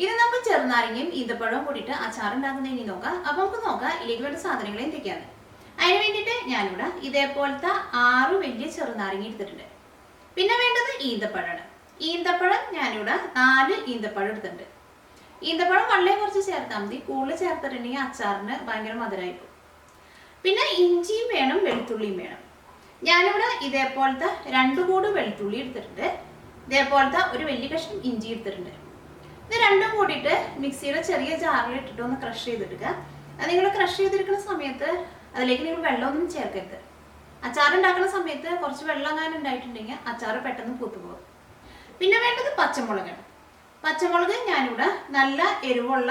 ഇനി നമുക്ക് ചെറുനാരങ്ങയും ഈന്തപ്പഴവും കൂടിയിട്ട് അച്ചാർ ഉണ്ടാക്കുന്നതിന് ഇനി നോക്കാം. അപ്പൊ നമുക്ക് നോക്കാം ഇതിലേക്ക് വേണ്ട സാധനങ്ങൾ എന്തൊക്കെയാണ്. അതിന് വേണ്ടിയിട്ട് ഞാനിവിടെ ഇതേപോലത്തെ ആറ് വലിയ ചെറുനാരങ്ങ എടുത്തിട്ടുണ്ട്. പിന്നെ വേണ്ടത് ഈന്തപ്പഴമാണ് ഈന്തപ്പഴം ഞാനിവിടെ നാല് ഈന്തപ്പഴം എടുത്തിട്ടുണ്ട്. ഈന്തപ്പഴം വളരെ കുറച്ച് ചേർത്താൽ മതി. കൂടുതൽ ചേർത്തിട്ടുണ്ടെങ്കിൽ അച്ചാറിന് ഭയങ്കര മധുരമായി പോകും പിന്നെ ഇഞ്ചിയും വേണം വെളുത്തുള്ളിയും വേണം. ഞാനിവിടെ ഇതേപോലത്തെ രണ്ട് കൂട് വെളുത്തുള്ളി എടുത്തിട്ടുണ്ട്. ഇതേപോലത്തെ ഒരു വലിയ കഷ്ണം ഇഞ്ചി എടുത്തിട്ടുണ്ട്. ഇത് രണ്ടും കൂടിയിട്ട് മിക്സിയുടെ ചെറിയ ജാറിൽ ഇട്ടിട്ട് ഒന്ന് ക്രഷ് ചെയ്തെടുക്കുക അത് നിങ്ങൾ ക്രഷ് ചെയ്തെടുക്കുന്ന സമയത്ത് അതിലേക്ക് നിങ്ങൾ വെള്ളമൊന്നും ചേർക്കരുത്. അച്ചാർ ഉണ്ടാക്കുന്ന സമയത്ത് കുറച്ച് വെള്ളം അങ്ങനെ ഉണ്ടായിട്ടുണ്ടെങ്കിൽ അച്ചാർ പെട്ടെന്ന് പൂത്തുപോകും. പിന്നെ വേണ്ടത് പച്ചമുളകാണ്. പച്ചമുളക് ഞാനിവിടെ നല്ല എരിവുള്ള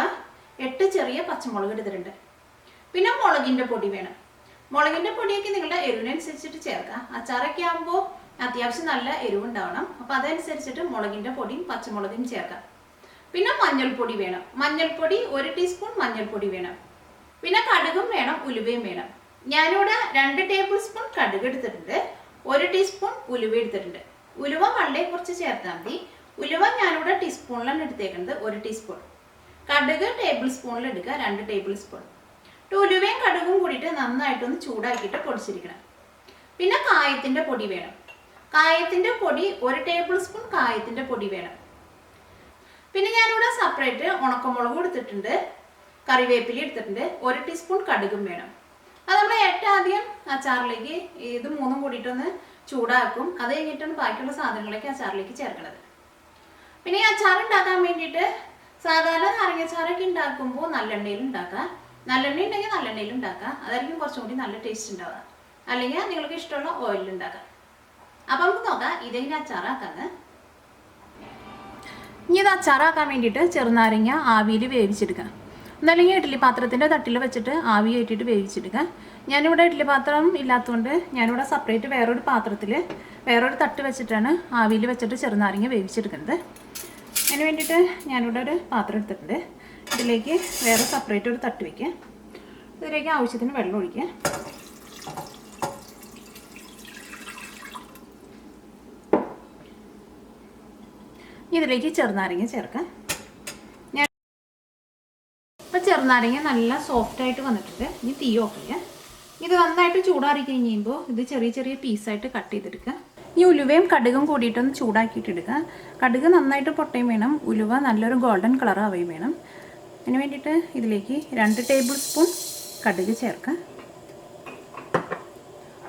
എട്ട് ചെറിയ പച്ചമുളക് എടുത്തിട്ടുണ്ട് പിന്നെ മുളകിന്റെ പൊടി വേണം. മുളകിന്റെ പൊടിയൊക്കെ നിങ്ങളുടെ എരിവിനനുസരിച്ചിട്ട് ചേർക്കാം അച്ചാറൊക്കെ ആകുമ്പോൾ അത്യാവശ്യം നല്ല എരിവുണ്ടാവണം. അപ്പൊ അതനുസരിച്ചിട്ട് മുളകിന്റെ പൊടിയും പച്ചമുളകും ചേർക്കാം. പിന്നെ മഞ്ഞൾപ്പൊടി വേണം. മഞ്ഞൾപ്പൊടി ഒരു ടീസ്പൂൺ മഞ്ഞൾപ്പൊടി വേണം. പിന്നെ കടുകും വേണം ഉലുവയും വേണം. ഞാനിവിടെ രണ്ട് ടേബിൾ സ്പൂൺ കടുക് എടുത്തിട്ടുണ്ട്. ഒരു ടീസ്പൂൺ ഉലുവ എടുത്തിട്ടുണ്ട്. ഉലുവ വളരെ കുറച്ച് ചേർത്താൽ മതി. ഉലുവ ഞാനിവിടെ ടീസ്പൂണിലാണ് എടുത്തേക്കുന്നത്. ഒരു ടീസ്പൂൺ. കടുക് ടേബിൾ സ്പൂണിൽ എടുക്കുക. രണ്ട് ടേബിൾ സ്പൂൺ. ഉലുവയും കടുകും കൂടിയിട്ട് നന്നായിട്ടൊന്ന് ചൂടാക്കിയിട്ട് പൊടിച്ചിരിക്കണം. പിന്നെ കായത്തിന്റെ പൊടി വേണം. കായത്തിന്റെ പൊടി ഒരു ടേബിൾ സ്പൂൺ കായത്തിന്റെ പൊടി വേണം. പിന്നെ ഞാനിവിടെ സെപ്പറേറ്റ് ഉണക്കമുളകും എടുത്തിട്ടുണ്ട് കറിവേപ്പില എടുത്തിട്ടുണ്ട് ഒരു ടീസ്പൂൺ കടുകും വേണം. അത് നമ്മൾ ഏറ്റവും അച്ചാറിലേക്ക് ഇത് മൂന്നും കൂടിയിട്ടൊന്ന് ചൂടാക്കും. അത് കഴിഞ്ഞിട്ടാണ് ബാക്കിയുള്ള സാധനങ്ങളൊക്കെ അച്ചാറിലേക്ക് ചേർക്കുന്നത് പിന്നെ ഈ അച്ചാർ ഉണ്ടാക്കാൻ വേണ്ടിയിട്ട് സാധാരണ നാരങ്ങച്ചാറൊക്കെ ഉണ്ടാക്കുമ്പോൾ നല്ലെണ്ണയിൽ ഉണ്ടാക്കാം. നല്ലെണ്ണ ഉണ്ടെങ്കിൽ നല്ലെണ്ണയിൽ ഉണ്ടാക്കാം. അതായിരിക്കും കുറച്ചും കൂടി നല്ല ടേസ്റ്റ് ഉണ്ടാവുക. അല്ലെങ്കിൽ നിങ്ങൾക്ക് ഇഷ്ടമുള്ള ഓയിലിൽ ഉണ്ടാക്കാം. അപ്പം നമുക്ക് നോക്കാം ഇതെങ്ങനെ അച്ചാറാക്കാന്ന് ഇനി ഇത് അച്ചാറാക്കാൻ വേണ്ടിയിട്ട് ചെറുനാരങ്ങ ആവിയിൽ വേവിച്ചെടുക്കുക. എന്നല്ലെങ്കിൽ ഇഡ്ഡലി പാത്രത്തിന്റെ തട്ടിൽ വെച്ചിട്ട് ആവി കയറ്റിയിട്ട് വേവിച്ചെടുക്കുക. ഞാനിവിടെ ഇഡ്ഡലി പാത്രം ഇല്ലാത്തതുകൊണ്ട് ഞാനിവിടെ സെപ്പറേറ്റ് വേറൊരു പാത്രത്തിൽ വേറൊരു തട്ട് വെച്ചിട്ടാണ് ആവിയിൽ വെച്ചിട്ട് ചെറുനാരങ്ങ വേവിച്ചെടുക്കുന്നത്. അതിന് വേണ്ടിയിട്ട് ഞാനിവിടെ ഒരു പാത്രം എടുത്തിട്ടുണ്ട്. ഇതിലേക്ക് വേറെ സെപ്പറേറ്റ് ഒരു തട്ട് വയ്ക്കുക ഇതിലേക്ക് ആവശ്യത്തിന് വെള്ളം ഒഴിക്കുക. ഇതിലേക്ക് ചെറുനാരങ്ങ ചേർക്കാം. ഞാൻ ഇപ്പം ചെറുനാരങ്ങ നല്ല സോഫ്റ്റ് ആയിട്ട് വന്നിട്ടുണ്ട്. ഇനി തീ ഓക്കില്ല ഇത് നന്നായിട്ട് ചൂടാറി കഴിഞ്ഞ് കഴിയുമ്പോൾ ഇത് ചെറിയ ചെറിയ പീസായിട്ട് കട്ട് ചെയ്തെടുക്കുക ഇനി ഉലുവയും കടുകും കൂടിയിട്ടൊന്ന് ചൂടാക്കിയിട്ട് എടുക്കുക കടുക് നന്നായിട്ട് പൊട്ടയും വേണം. ഉലുവ നല്ലൊരു ഗോൾഡൻ കളർ ആവുകയും വേണം. അതിന് വേണ്ടിയിട്ട് ഇതിലേക്ക് രണ്ട് ടേബിൾ സ്പൂൺ കടുക് ചേർക്കുക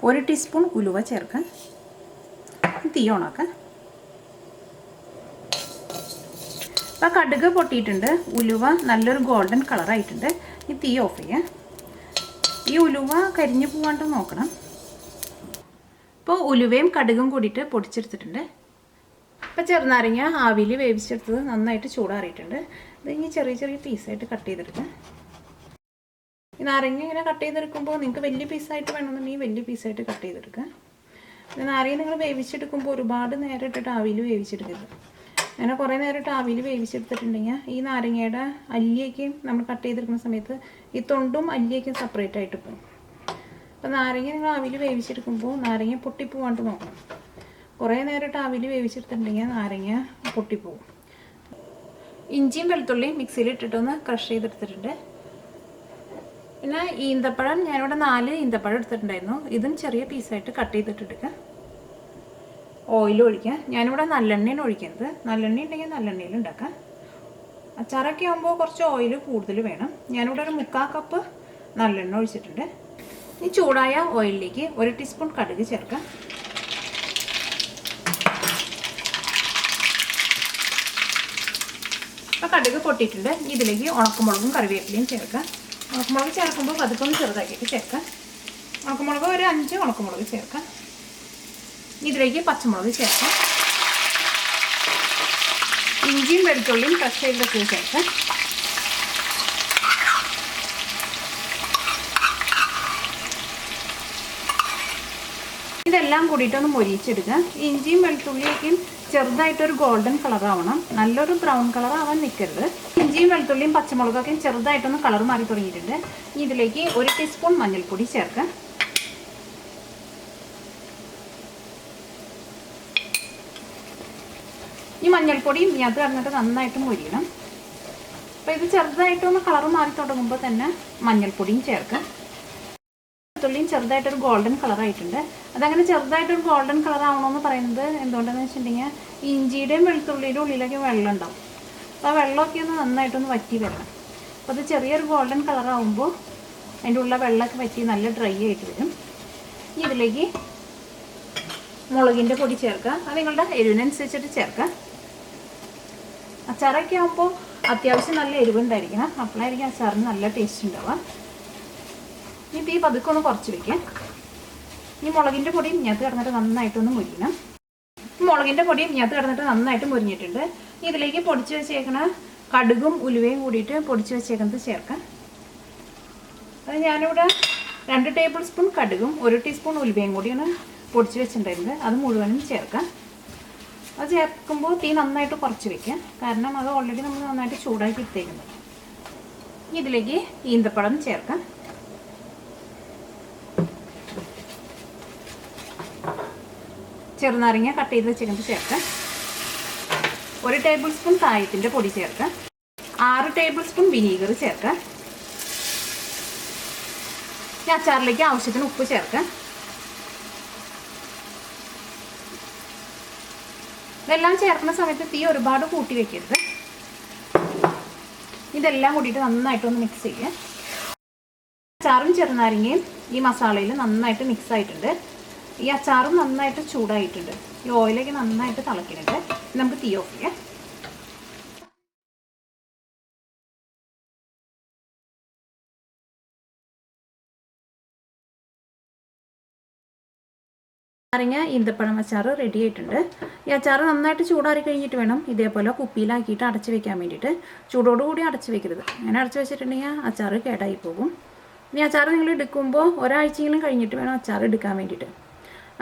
ഒരു ടീസ്പൂൺ ഉലുവ ചേർക്കുക തീ ഓണാക്കുക അപ്പോൾ കടുക് പൊട്ടിയിട്ടുണ്ട്. ഉലുവ നല്ലൊരു ഗോൾഡൻ കളറായിട്ടുണ്ട് ഈ തീ ഓഫ് ചെയ്യാം. ഈ ഉലുവ കരിഞ്ഞു പോകാണ്ട് നോക്കണം. ഇപ്പോൾ ഉലുവയും കടുകും കൂടിയിട്ട് പൊടിച്ചെടുത്തിട്ടുണ്ട്. ഇപ്പം ചെറുനാരങ്ങ ആവിയിൽ വേവിച്ചെടുത്തത് നന്നായിട്ട് ചൂടാറിയിട്ടുണ്ട്. ഇത് ഇനി ചെറിയ ചെറിയ പീസായിട്ട് കട്ട് ചെയ്തെടുക്കാം. ഈ നാരങ്ങ ഇങ്ങനെ കട്ട് ചെയ്തെടുക്കുമ്പോൾ നിങ്ങൾക്ക് വലിയ പീസായിട്ട് വേണമെന്നുണ്ടെങ്കിൽ വലിയ പീസായിട്ട് കട്ട് ചെയ്തെടുക്കുക നാരങ്ങ നിങ്ങൾ വേവിച്ചെടുക്കുമ്പോൾ ഒരുപാട് നേരം ഇട്ടിട്ട് ആവിയിൽ വേവിച്ചെടുക്കരുത്. അങ്ങനെ കുറേ നേരമായിട്ട് ആവിയിൽ വേവിച്ചെടുത്തിട്ടുണ്ടെങ്കിൽ ഈ നാരങ്ങയുടെ അല്ലിയൊക്കെയും നമ്മൾ കട്ട് ചെയ്തെടുക്കുന്ന സമയത്ത് ഈ തൊണ്ടും അല്ലിയൊക്കെയും സെപ്പറേറ്റ് ആയിട്ട് പോകും അപ്പോൾ നാരങ്ങ നിങ്ങൾ ആവിയിൽ വേവിച്ചെടുക്കുമ്പോൾ നാരങ്ങ പൊട്ടിപ്പോവാണ്ട് നോക്കണം. കുറേ നേരമായിട്ട് ആവിയിൽ വേവിച്ചെടുത്തിട്ടുണ്ടെങ്കിൽ നാരങ്ങ പൊട്ടിപ്പോവും. ഇഞ്ചിയും വെളുത്തുള്ളിയും മിക്സിയിൽ ഇട്ടിട്ടൊന്ന് ക്രഷ് ചെയ്തെടുത്തിട്ടുണ്ട്. പിന്നെ ഈന്തപ്പഴം ഞാനിവിടെ നാല് ഈന്തപ്പഴം എടുത്തിട്ടുണ്ടായിരുന്നു. ഇതും ചെറിയ പീസായിട്ട് കട്ട് ചെയ്തിട്ടെടുക്കുക ഓയിൽ ഒഴിക്കാം ഞാനിവിടെ നല്ലെണ്ണയാണ് ഒഴിക്കുന്നത്. നല്ലെണ്ണ ഉണ്ടെങ്കിൽ നല്ലെണ്ണയിൽ ഉണ്ടാക്കാം. അച്ചാറൊക്കെ ആകുമ്പോൾ കുറച്ച് ഓയിൽ കൂടുതൽ വേണം. ഞാനിവിടെ ഒരു മുക്കാൽ കപ്പ് നല്ലെണ്ണ ഒഴിച്ചിട്ടുണ്ട്. ഈ ചൂടായ ഓയിലിലേക്ക് ഒരു ടീസ്പൂൺ കടുക് ചേർക്കാം. അപ്പോൾ കടുക് പൊട്ടിയിട്ടുണ്ട്. ഇതിലേക്ക് ഉണക്കമുളകും കറിവേപ്പിലയും ചേർക്കാം. ഉണക്കമുളക് ചേർക്കുമ്പോൾ പതുക്കെ ഒന്ന് ചെറുതാക്കിയിട്ട് ചേർക്കാം. ഉണക്കമുളക് ഒരു അഞ്ച് ഉണക്കമുളക് ചേർക്കാം. ഇതിലേക്ക് പച്ചമുളക് ചേർക്കാം. ഇഞ്ചിയും വെളുത്തുള്ളിയും ക്രഷ് ചേർക്കാം. ഇതെല്ലാം കൂടിയിട്ടൊന്ന് മൊരിയിച്ചെടുക്കുക ഇഞ്ചിയും വെളുത്തുള്ളിയൊക്കെയും ചെറുതായിട്ടൊരു ഗോൾഡൻ കളർ ആവണം. നല്ലൊരു ബ്രൗൺ കളർ ആവാൻ നിൽക്കരുത് ഇഞ്ചിയും വെളുത്തുള്ളിയും പച്ചമുളകൊക്കെയും ചെറുതായിട്ടൊന്ന് കളർ മാറി തുടങ്ങിയിട്ടുണ്ട്. ഇതിലേക്ക് ഒരു ടീസ്പൂൺ മഞ്ഞൾപ്പൊടി ചേർക്കാം ഈ മഞ്ഞൾപ്പൊടിയും ഇതിനകത്ത് കിടന്നിട്ട് നന്നായിട്ട് മൊരിയണം. അപ്പോൾ ഇത് ചെറുതായിട്ടൊന്ന് കളർ മാറി തുടങ്ങുമ്പോൾ തന്നെ മഞ്ഞൾപ്പൊടിയും ചേർക്കാം. വെളുത്തുള്ളിയും ചെറുതായിട്ടൊരു ഗോൾഡൻ കളർ ആയിട്ടുണ്ട്. അതങ്ങനെ ചെറുതായിട്ടൊരു ഗോൾഡൻ കളർ ആവണമെന്ന് പറയുന്നത് എന്തുകൊണ്ടെന്ന് വെച്ചിട്ടുണ്ടെങ്കിൽ ഇഞ്ചിയുടെയും വെളുത്തുള്ളിയുടെ ഉള്ളിലൊക്കെ വെള്ളം ഉണ്ടാവും. അപ്പോൾ ആ വെള്ളമൊക്കെ ഒന്ന് നന്നായിട്ടൊന്ന് വറ്റി വരണം. അപ്പോൾ അത് ചെറിയൊരു ഗോൾഡൻ കളർ ആവുമ്പോൾ അതിന്റെ ഉള്ള വെള്ളമൊക്കെ വറ്റി നല്ല ഡ്രൈ ആയിട്ട് വരും. ഇതിലേക്ക് മുളകിന്റെ പൊടി ചേർക്കുക അത് നിങ്ങളുടെ എരിവിനനുസരിച്ചിട്ട് ചേർക്കാം. അച്ചാറൊക്കെ ആകുമ്പോൾ അത്യാവശ്യം നല്ല എരിവുണ്ടായിരിക്കണം. അപ്പോഴായിരിക്കും അച്ചാറിന് നല്ല ടേസ്റ്റ് ഉണ്ടാവുക. ഇനി തീ പതുക്കെ ഒന്ന് കുറച്ച് വെക്കാം. ഈ മുളകിന്റെ പൊടി ഇഞ്ഞാത്ത് കിടന്നിട്ട് നന്നായിട്ടൊന്ന് മുരിക്കണം മുളകിന്റെ പൊടി ഇഞ്ഞാത്ത് കിടന്നിട്ട് നന്നായിട്ട് മുരിഞ്ഞിട്ടുണ്ട്. ഇതിലേക്ക് പൊടിച്ച് വെച്ചേക്കണ കടുകും ഉലുവയും കൂടിയിട്ട് പൊടിച്ച് വെച്ചേക്കുന്നത് ചേർക്കാം. അത് ഞാനിവിടെ രണ്ട് ടേബിൾ സ്പൂൺ കടുകും ഒരു ടീസ്പൂൺ ഉലുവയും കൂടിയാണ് പൊടിച്ച് വെച്ചിട്ടുണ്ടായിരുന്നത്. അത് മുഴുവനും ചേർക്കാം. അത് ചേർക്കുമ്പോൾ തീ നന്നായിട്ട് കുറച്ച് വെക്കാം. കാരണം അത് ഓൾറെഡി നമ്മൾ നന്നായിട്ട് ചൂടാക്കി ഇട്ടേക്കുന്നത്. ഇതിലേക്ക് ഈന്തപ്പഴം ചേർക്കാം. ചെറുനാരങ്ങ കട്ട് ചെയ്ത് വെച്ചിട്ട് ചേർക്കാം. ഒരു ടേബിൾ സ്പൂൺ കായത്തിന്റെ പൊടി ചേർക്കാം. ആറ് ടേബിൾ സ്പൂൺ വിനീഗർ ചേർക്കാം. അച്ചാറിലേക്ക് ആവശ്യത്തിന് ഉപ്പ് ചേർക്കാം. ഇതെല്ലാം ചേർക്കുന്ന സമയത്ത് തീ ഒരുപാട് കൂട്ടി വെക്കരുത്. ഇതെല്ലാം കൂടിയിട്ട് നന്നായിട്ടൊന്ന് മിക്സ് ചെയ്യുക അച്ചാറും ചെറുനാരങ്ങയും ഈ മസാലയിൽ നന്നായിട്ട് മിക്സ് ആയിട്ടുണ്ട്. ഈ അച്ചാറും നന്നായിട്ട് ചൂടായിട്ടുണ്ട്. ഈ ഓയിലൊക്കെ നന്നായിട്ട് തിളക്കിയിട്ടുണ്ട് നമുക്ക് തീ ഓഫ് ചെയ്യാം. നാരങ്ങ ഈന്തപ്പഴം അച്ചാർ റെഡി ആയിട്ടുണ്ട്. ഈ അച്ചാർ നന്നായിട്ട് ചൂടാറി കഴിഞ്ഞിട്ട് വേണം ഇതേപോലെ കുപ്പിയിലാക്കിയിട്ട് അടച്ച് വെക്കാൻ വേണ്ടിയിട്ട്. ചൂടോടുകൂടി അടച്ച് വെക്കരുത്. അങ്ങനെ അടച്ച് വെച്ചിട്ടുണ്ടെങ്കിൽ അച്ചാർ കേടായി പോകും. ഇനി അച്ചാർ നിങ്ങൾ എടുക്കുമ്പോൾ ഒരാഴ്ചയെങ്കിലും കഴിഞ്ഞിട്ട് വേണം അച്ചാർ എടുക്കാൻ വേണ്ടിയിട്ട്.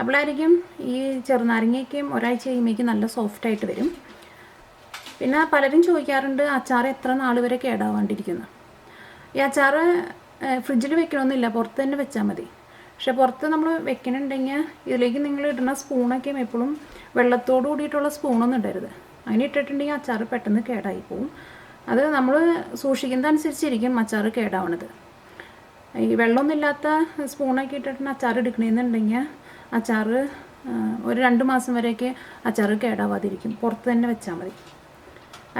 അപ്പോഴായിരിക്കും ഈ ചെറുനാരങ്ങയ്ക്കും ഒരാഴ്ച കഴിയുമ്പോഴേക്കും നല്ല സോഫ്റ്റ് ആയിട്ട് വരും. പിന്നെ പലരും ചോദിക്കാറുണ്ട് അച്ചാർ എത്ര നാൾ വരെ കേടാവാണ്ടിരിക്കുന്നു? ഈ അച്ചാർ ഫ്രിഡ്ജിൽ വെക്കണമെന്നില്ല പുറത്ത് തന്നെ വെച്ചാൽ മതി. പക്ഷെ പുറത്ത് നമ്മൾ വെക്കണുണ്ടെങ്കിൽ ഇതിലേക്ക് നിങ്ങൾ ഇടുന്ന സ്പൂണൊക്കെ എപ്പോഴും വെള്ളത്തോട് കൂടിയിട്ടുള്ള സ്പൂണൊന്നും ഇടരുത്. അങ്ങനെ ഇട്ടിട്ടുണ്ടെങ്കിൽ അച്ചാർ പെട്ടെന്ന് കേടായി പോവും. അത് നമ്മൾ സൂക്ഷിക്കുന്നതനുസരിച്ചിരിക്കും അച്ചാർ കേടാവണത്. ഈ വെള്ളമൊന്നുമില്ലാത്ത സ്പൂണൊക്കെ ഇട്ടിട്ട് അച്ചാർ എടുക്കണമെന്നുണ്ടെങ്കിൽ അച്ചാർ ഒരു രണ്ട് മാസം വരെയൊക്കെ അച്ചാർ കേടാവാതിരിക്കും. പുറത്ത് തന്നെ വെച്ചാൽ മതി.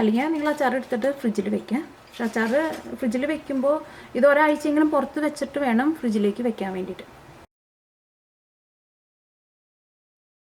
അല്ലെങ്കിൽ നിങ്ങൾ അച്ചാർ എടുത്തിട്ട് ഫ്രിഡ്ജിൽ വെക്കാം പക്ഷെ അച്ചാർ ഫ്രിഡ്ജിൽ വെക്കുമ്പോൾ ഇത് ഒരാഴ്ചയെങ്കിലും പുറത്ത് വെച്ചിട്ട് വേണം ഫ്രിഡ്ജിലേക്ക് വെക്കാൻ വേണ്ടിയിട്ട്.